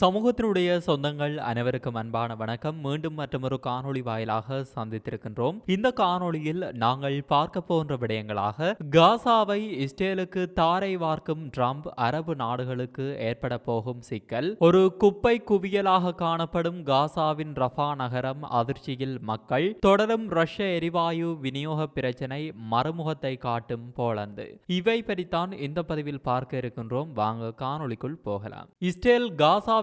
சமூகத்தினுடைய சொந்தங்கள் அனைவருக்கும் அன்பான வணக்கம். மீண்டும் மற்றொரு காணொளி வாயிலாக சந்தித்திருக்கின்றோம். இந்த காணொளியில் நாங்கள் பார்க்க போன்ற விடயங்களாக காசாவை இஸ்ரேலுக்கு தாரை வார்க்கும் ட்ரம்ப் அரபு நாடுகளுக்கு ஏற்பட போகும் சிக்கல். ஒரு குப்பை குவியலாக காணப்படும் காசாவின் ரஃபா நகரம் அதிர்ச்சியில் மக்கள். தொடரும் ரஷ்ய எரிவாயு விநியோக பிரச்சினை மறுமுகத்தை காட்டும் போலந்து. இவை பற்றித்தான் இந்த பதிவில் பார்க்க இருக்கின்றோம். வாங்க காணொளிக்குள் போகலாம். இஸ்ரேல்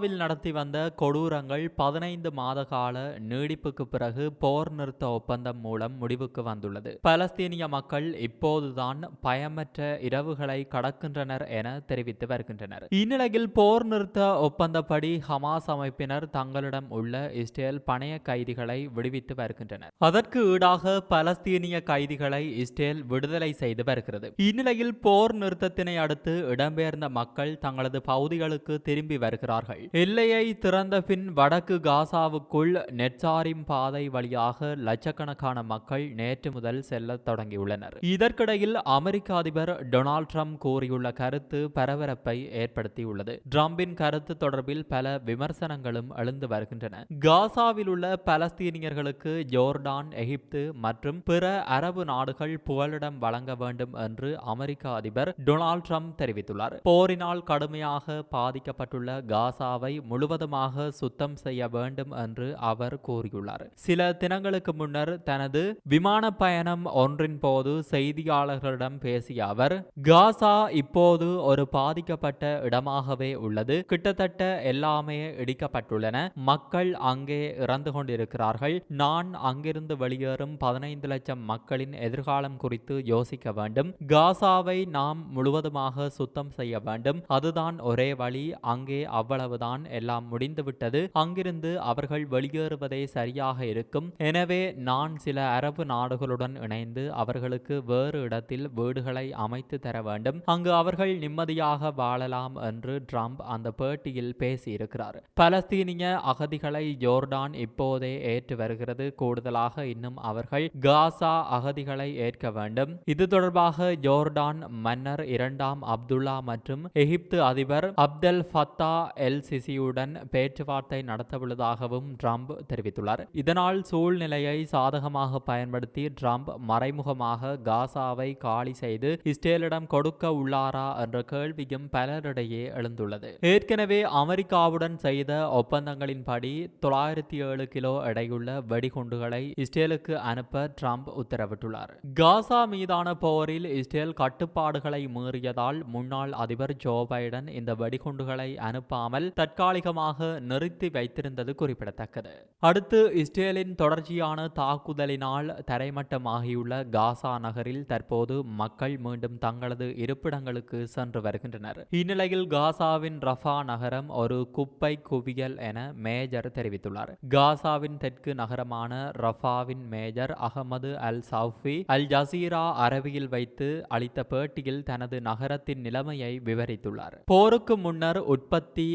காசாவில் நடத்தி வந்த கொடூரங்கள் பதினைந்து மாத கால நீடிப்புக்கு பிறகு போர் நிறுத்த ஒப்பந்தம் மூலம் முடிவுக்கு வந்துள்ளது. பலஸ்தீனிய மக்கள் இப்போதுதான் பயமற்ற இரவுகளை கடக்கின்றனர் என தெரிவித்து வருகின்றனர். இந்நிலையில் போர் நிறுத்த ஒப்பந்தப்படி ஹமாஸ் அமைப்பினர் தங்களிடம் உள்ள இஸ்ரேல் பணைய கைதிகளை விடுவித்து வருகின்றனர். அதற்கு ஈடாக பலஸ்தீனிய கைதிகளை இஸ்ரேல் விடுதலை செய்து வருகிறது. இந்நிலையில் போர் நிறுத்தத்தினை அடுத்து இடம்பெயர்ந்த மக்கள் தங்களது பகுதிகளுக்கு திரும்பி வருகிறார்கள். எல்லையை திறந்த பின் வடக்கு காசாவுக்குள் நெட்சாரிம் பாதை வழியாக லட்சக்கணக்கான மக்கள் நேற்று முதல் செல்ல தொடங்கியுள்ளனர். இதற்கிடையில் அமெரிக்க அதிபர் டொனால்ட் ட்ரம்ப் கூறியுள்ள கருத்து பரபரப்பை ஏற்படுத்தியுள்ளது. ட்ரம்பின் கருத்து தொடர்பில் பல விமர்சனங்களும் எழுந்து வருகின்றன. காசாவில் உள்ள பலஸ்தீனியர்களுக்கு ஜோர்டான் எகிப்து மற்றும் பிற அரபு நாடுகள் புகலிடம் வழங்க வேண்டும் என்று அமெரிக்க அதிபர் டொனால்ட் ட்ரம்ப் தெரிவித்துள்ளார். போரினால் கடுமையாக பாதிக்கப்பட்டுள்ள காசா காசாவை முழுவதுமாக சுத்தம் செய்ய வேண்டும் என்று அவர் கூறியுள்ளார். சில தினங்களுக்கு முன்னர் தனது விமான பயணம் ஒன்றின் போது செய்தியாளர்களிடம் பேசிய அவர் காசா இப்போது ஒரு பாதிக்கப்பட்ட இடமாகவே உள்ளது. கிட்டத்தட்ட எல்லாமே இடிக்கப்பட்டுள்ளன. மக்கள் அங்கே இறந்து கொண்டிருக்கிறார்கள். நான் அங்கிருந்து வெளியேறும் பதினைந்து லட்சம் மக்களின் எதிர்காலம் குறித்து யோசிக்க வேண்டும். காசாவை நாம் முழுவதுமாக சுத்தம் செய்ய வேண்டும். அதுதான் ஒரே வழி. அங்கே அவ்வளவுதான். எல்லாம் முடிந்துவிட்டது. அங்கிருந்து அவர்கள் வெளியேறுவதே சரியாக இருக்கும். எனவே நான் சில அரபு நாடுகளுடன் இணைந்து அவர்களுக்கு வேறு இடத்தில் வீடுகளை அமைத்து தர வேண்டும். அங்கு அவர்கள் நிம்மதியாக வாழலாம் என்று ட்ரம்ப் அந்த பேட்டியில் பேசியிருக்கிறார். பலஸ்தீனிய அகதிகளை ஜோர்டான் இப்போதே ஏற்று வருகிறது. கூடுதலாக இன்னும் அவர்கள் காசா அகதிகளை ஏற்க வேண்டும். இது தொடர்பாக ஜோர்டான் மன்னர் இரண்டாம் அப்துல்லா மற்றும் எகிப்து அதிபர் அப்தல் ஃபத்தா எல் சிசியுடன் பேச்சுவார்த்தை நடத்தவுள்ளதாகவும் ட்ரம்ப் தெரிவித்துள்ளார். இதனால் சூழ்நிலையை சாதகமாக பயன்படுத்தி ட்ரம்ப் மறைமுகமாக காசாவை காலி செய்து இஸ்ரேலிடம் கொடுக்க உள்ளாரா என்ற கேள்வியும் பலரிடையே எழுந்துள்ளது. ஏற்கனவே அமெரிக்காவுடன் செய்த ஒப்பந்தங்களின்படி தொள்ளாயிரத்தி ஏழு கிலோ எடையுள்ள வெடிகுண்டுகளை இஸ்ரேலுக்கு அனுப்ப ட்ரம்ப் உத்தரவிட்டுள்ளார். காசா மீதான போரில் இஸ்ரேல் கட்டுப்பாடுகளை மீறியதால் முன்னாள் அதிபர் ஜோ பைடன் இந்த வெடிகுண்டுகளை அனுப்பாமல் தற்காலிகமாக நிறுத்தி வைத்திருந்தது குறிப்பிடத்தக்கது. அடுத்து இஸ்ரேலின் தொடர்ச்சியான தாக்குதலினால் தரைமட்டமாகியுள்ள காசா நகரில் தற்போது மக்கள் மீண்டும் தங்களது இருப்பிடங்களுக்கு சென்று வருகின்றனர். இந்நிலையில் காசாவின் ரஃபா நகரம் ஒரு குப்பை குவியல் என மேஜர் தெரிவித்துள்ளார். காசாவின் தெற்கு நகரமான ரஃபாவின் major Ahmed al Sawfi Al Jazeera அரபியில் வைத்து அளித்த பேட்டியில் தனது நகரத்தின் நிலைமையை விவரித்துள்ளார். போருக்கு முன்னர் உற்பத்தி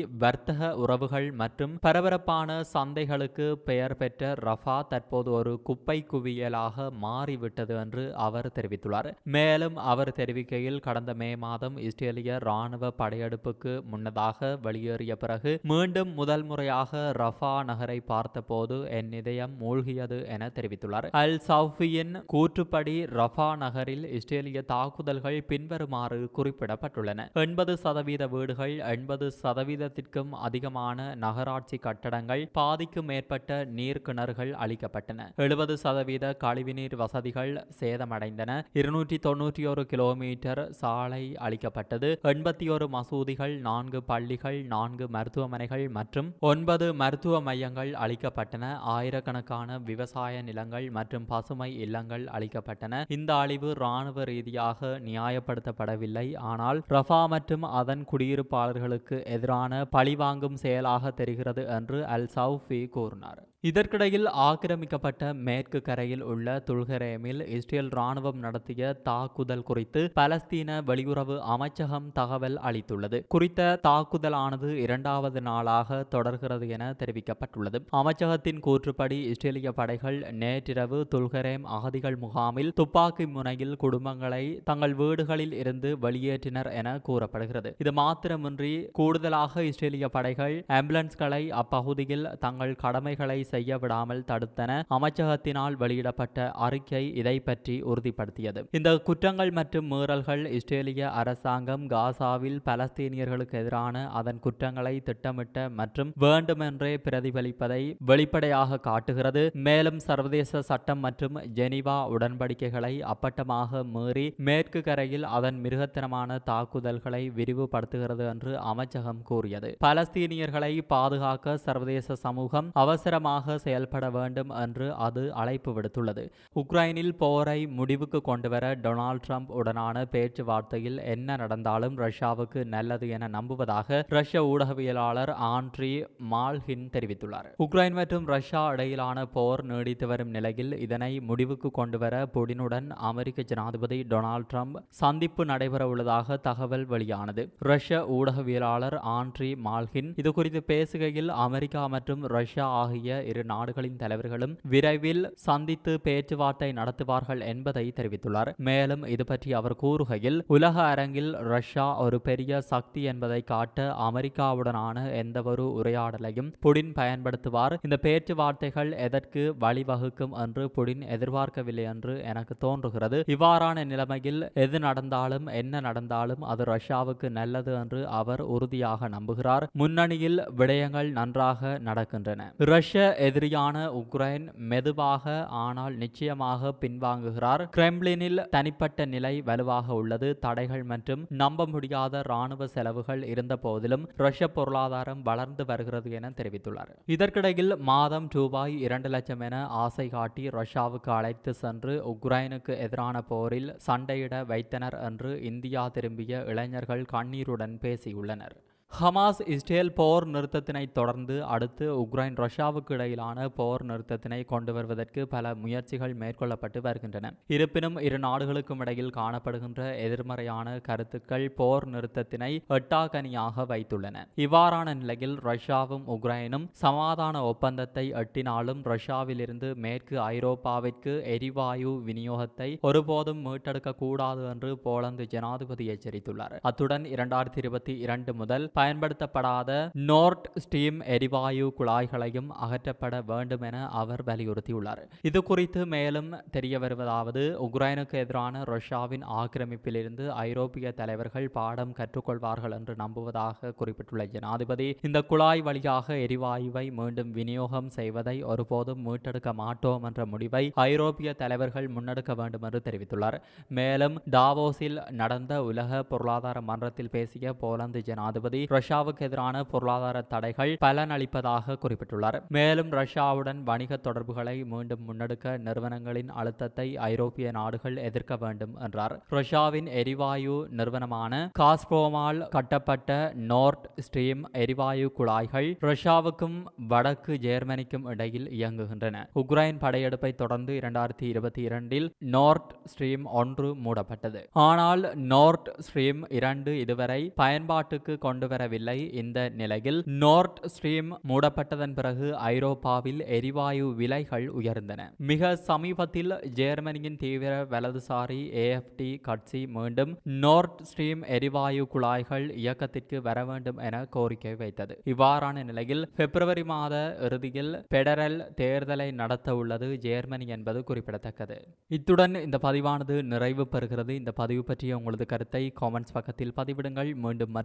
வர்த்தக உறவுகள் மற்றும் பரபரப்பான சந்தைகளுக்கு பெயர் பெற்ற ரஃபா தற்போது ஒரு குப்பை குவியலாக மாறிவிட்டது என்று அவர் தெரிவித்துள்ளார். மேலும் அவர் தெரிவிக்கையில் கடந்த மே மாதம் இஸ்ரேலிய ராணுவ படையெடுப்புக்கு முன்னதாக வெளியேறிய பிறகு மீண்டும் முதல் முறையாக ரஃபா நகரை பார்த்தபோது என் இதயம் மூழ்கியது என தெரிவித்துள்ளார். அல் சவுஃபியின் கூற்றுப்படி ரஃபா நகரில் இஸ்ரேலிய தாக்குதல்கள் பின்வருமாறு குறிப்பிடப்பட்டுள்ளன. எண்பது சதவீத வீடுகள் எண்பது சதவீதத்திற்கும் அதிகமான நகராட்சி கட்டடங்கள் பாதிக்கும் மேற்பட்ட நீர் கிணறுகள் அளிக்கப்பட்டன எழுபது சதவீத கழிவுநீர் வசதிகள் சேதமடைந்தன. இருநூற்றி தொன்னூற்றி ஒரு கிலோமீட்டர் சாலை அளிக்கப்பட்டது எண்பத்தி ஒரு மசூதிகள் நான்கு பள்ளிகள் நான்கு மருத்துவமனைகள் மற்றும் ஒன்பது மருத்துவ மையங்கள் அளிக்கப்பட்டன ஆயிரக்கணக்கான விவசாய நிலங்கள் மற்றும் பசுமை இல்லங்கள் அளிக்கப்பட்டன இந்த அழிவு இராணுவ ரீதியாக நியாயப்படுத்தப்படவில்லை. ஆனால் ரஃபா மற்றும் அதன் குடியிருப்பாளர்களுக்கு எதிரான பழி பழிவாங்கும் செயலாக தெரிகிறது என்று அல் சவுஃபி கூறினார். இதற்கிடையில் ஆக்கிரமிக்கப்பட்ட மேற்கு கரையில் உள்ள துல்கரேமில் இஸ்ரேல் ராணுவம் நடத்திய தாக்குதல் குறித்து பலஸ்தீன வெளியுறவு அமைச்சகம் தகவல் அளித்துள்ளது. குறித்த தாக்குதலானது இரண்டாவது நாளாக தொடர்கிறது என தெரிவிக்கப்பட்டுள்ளது. அமைச்சகத்தின் கூற்றுப்படி இஸ்ரேலிய படைகள் நேற்றிரவு துல்கரேம் அகதிகள் முகாமில் துப்பாக்கி முனையில் குடும்பங்களை தங்கள் வீடுகளில் இருந்து வெளியேற்றினர் என கூறப்படுகிறது. இது மாத்திரமின்றி கூடுதலாக இஸ்ரேலிய படைகள் ஆம்புலன்ஸ்களை அப்பகுதியில் தங்கள் கடமைகளை செய்ய விடாமல் தடுத்தன அமைச்சகத்தினால் வெளியிடப்பட்ட அறிக்கை இதை பற்றி உறுதிப்படுத்தியது. இந்த குற்றங்கள் மற்றும் மீறல்கள் இஸ்ரேலிய அரசாங்கம் காசாவில் பலஸ்தீனியர்களுக்கு எதிரான அதன் குற்றங்களை திட்டமிட்ட மற்றும் வேண்டுமென்றே பிரதிபலிப்பதை வெளிப்படையாக காட்டுகிறது. மேலும் சர்வதேச சட்டம் மற்றும் ஜெனிவா உடன்படிக்கைகளை அப்பட்டமாக மீறி மேற்கு கரையில் அதன் மிருகத்தனமான தாக்குதல்களை விரிவுபடுத்துகிறது என்று அமைச்சகம் கூறியது. பலஸ்தீனியர்களை பாதுகாக்க சர்வதேச சமூகம் அவசரமாக செயல்பட வேண்டும் என்று அது அழைப்பு விடுத்துள்ளது. உக்ரைனில் போரை முடிவுக்கு கொண்டுவர டொனால்ட் ட்ரம்ப் உடனான பேச்சுவார்த்தையில் என்ன நடந்தாலும் ரஷ்யாவுக்கு நல்லது என நம்புவதாக ரஷ்ய ஊடகவியலாளர் ஆண்ட்ரி மால்ஹின் தெரிவித்துள்ளார். உக்ரைன் மற்றும் ரஷ்யா இடையிலான போர் நீடித்து வரும் நிலையில் இதனை முடிவுக்கு கொண்டுவர புடினுடன் அமெரிக்க ஜனாதிபதி டொனால்ட் ட்ரம்ப் சந்திப்பு நடைபெற உள்ளதாக தகவல் வெளியானது. ரஷ்ய ஊடகவியலாளர் ஆண்ட்ரி மால்ஹின் இது குறித்து பேசுகையில் அமெரிக்கா மற்றும் ரஷ்யா ஆகிய இரு நாடுகளின் தலைவர்களும் விரைவில் சந்தித்து பேச்சுவார்த்தை நடத்துவார்கள் என்பதை தெரிவித்துள்ளார். மேலும் இது பற்றி அவர் கூறுகையில் உலக அரங்கில் ரஷ்யா ஒரு பெரிய சக்தி என்பதை காட்ட அமெரிக்காவுடனான எந்தவொரு உரையாடலையும் புடின் பயன்படுத்துவார். இந்த பேச்சுவார்த்தைகள் எதற்கு வழிவகுக்கும் என்று புடின் எதிர்பார்க்கவில்லை என்று எனக்கு தோன்றுகிறது. இவ்வாறான நிலைமையில் எது நடந்தாலும் என்ன நடந்தாலும் அது ரஷ்யாவுக்கு நல்லது என்று அவர் உறுதியாக நம்புகிறார். முன்னணியில் விடயங்கள் நன்றாக நடக்கின்றன. ரஷ்ய எதிரியான உக்ரைன் மெதுவாக ஆனால் நிச்சயமாக பின்வாங்குகிறார். கிரெம்லினில் தனிப்பட்ட நிலை வலுவாக உள்ளது. தடைகள் மற்றும் நம்ப முடியாத ராணுவ செலவுகள் இருந்த போதிலும் ரஷ்ய பொருளாதாரம் வளர்ந்து வருகிறது என தெரிவித்துள்ளார். இதற்கிடையில் மாதம் ரூபாய் இரண்டு லட்சம் என ஆசை காட்டி ரஷ்யாவுக்கு அழைத்து சென்று உக்ரைனுக்கு எதிரான போரில் சண்டையிட வைத்தனர் என்று இந்தியா திரும்பிய இளைஞர்கள் கண்ணீருடன் பேசியுள்ளனர். ஹமாஸ் இஸ்ரேல் போர் நிறுத்தத்தினை தொடர்ந்து அடுத்து உக்ரைன் ரஷ்யாவுக்கு இடையிலான போர் நிறுத்தத்தினை கொண்டு வருவதற்கு பல முயற்சிகள் மேற்கொள்ளப்பட்டு வருகின்றன. இருப்பினும் இரு நாடுகளுக்கும் இடையில் காணப்படுகின்ற எதிர்மறையான கருத்துக்கள் போர் நிறுத்தத்தினை எட்டாக்கனியாக வைத்துள்ளன. இவ்வாறான நிலையில் ரஷ்யாவும் உக்ரைனும் சமாதான ஒப்பந்தத்தை எட்டினாலும் ரஷ்யாவிலிருந்து மேற்கு ஐரோப்பாவிற்கு எரிவாயு விநியோகத்தை ஒருபோதும் மீட்டெடுக்க கூடாது என்று போலந்து ஜனாதிபதி எச்சரித்துள்ளார். அத்துடன் இரண்டாயிரத்தி இருபத்தி இரண்டு முதல் பயன்படுத்தப்படாத நோர்ட் ஸ்டீம் எரிவாயு குழாய்களையும் அகற்றப்பட வேண்டும் என அவர் வலியுறுத்தியுள்ளார். இது குறித்து மேலும் தெரிய வருவதாவது உக்ரைனுக்கு எதிரான ரஷ்யாவின் ஆக்கிரமிப்பிலிருந்து ஐரோப்பிய தலைவர்கள் பாடம் கற்றுக்கொள்வார்கள் என்று நம்புவதாக குறிப்பிட்டுள்ள ஜனாதிபதி இந்த குழாய் வழியாக எரிவாயுவை மீண்டும் விநியோகம் செய்வதை ஒருபோதும் மீட்டெடுக்க மாட்டோம் என்ற முடிவை ஐரோப்பிய தலைவர்கள் முன்னெடுக்க வேண்டும் என்று தெரிவித்துள்ளார். மேலும் டாவோஸில் நடந்த உலக பொருளாதார மன்றத்தில் பேசிய போலந்து ஜனாதிபதி ரஷ்யாவுக்கு எதிரான பொருளாதார தடைகள் பலனளிப்பதாக குறிப்பிட்டுள்ளார். மேலும் ரஷ்யாவுடன் வணிக தொடர்புகளை மீண்டும் முன்னெடுக்க நிறுவனங்களின் அழுத்தத்தை ஐரோப்பிய நாடுகள் எதிர்க்க வேண்டும் என்றார். ரஷ்யாவின் எரிவாயு நிறுவனமான காஸ்ப்ரோமால் கட்டப்பட்ட நோர்ட் ஸ்ட்ரீம் எரிவாயு குழாய்கள் ரஷ்யாவுக்கும் வடக்கு ஜெர்மனிக்கும் இடையில் இயங்குகின்றன. உக்ரைன் படையெடுப்பை தொடர்ந்து இரண்டாயிரத்தி இருபத்தி இரண்டில் நோர்ட் ஸ்ட்ரீம் ஒன்று மூடப்பட்டது. ஆனால் நோர்ட் ஸ்ட்ரீம் இரண்டு இதுவரை பயன்பாட்டுக்கு கொண்டு வரவில்லை இந்த நிலையில் நார்த் ஸ்ட்ரீம் மூடப்பட்டதன் பிறகு ஐரோப்பாவில் எரிவாயு விலைகள் உயர்ந்தன. மிக சமீபத்தில் ஜெர்மனியின் தீவிர வலதுசாரி ஏஎஃப்டி கட்சி மீண்டும் நார்த் ஸ்ட்ரீம் எரிவாயு குழாய்கள் இயக்கத்திற்கு வர வேண்டும் என கோரிக்கை வைத்தது. இவ்வாறான நிலையில் பிப்ரவரி மாத இறுதியில் பெடரல் தேர்தலை நடத்த உள்ளது ஜேர்மனி என்பது குறிப்பிடத்தக்கது. இத்துடன் இந்த பதிவானது நிறைவு பெறுகிறது. இந்த பதிவு பற்றிய உங்களது கருத்தை காமெண்ட்ஸ் பக்கத்தில் பதிவிடுங்கள். மீண்டும் மற்றொரு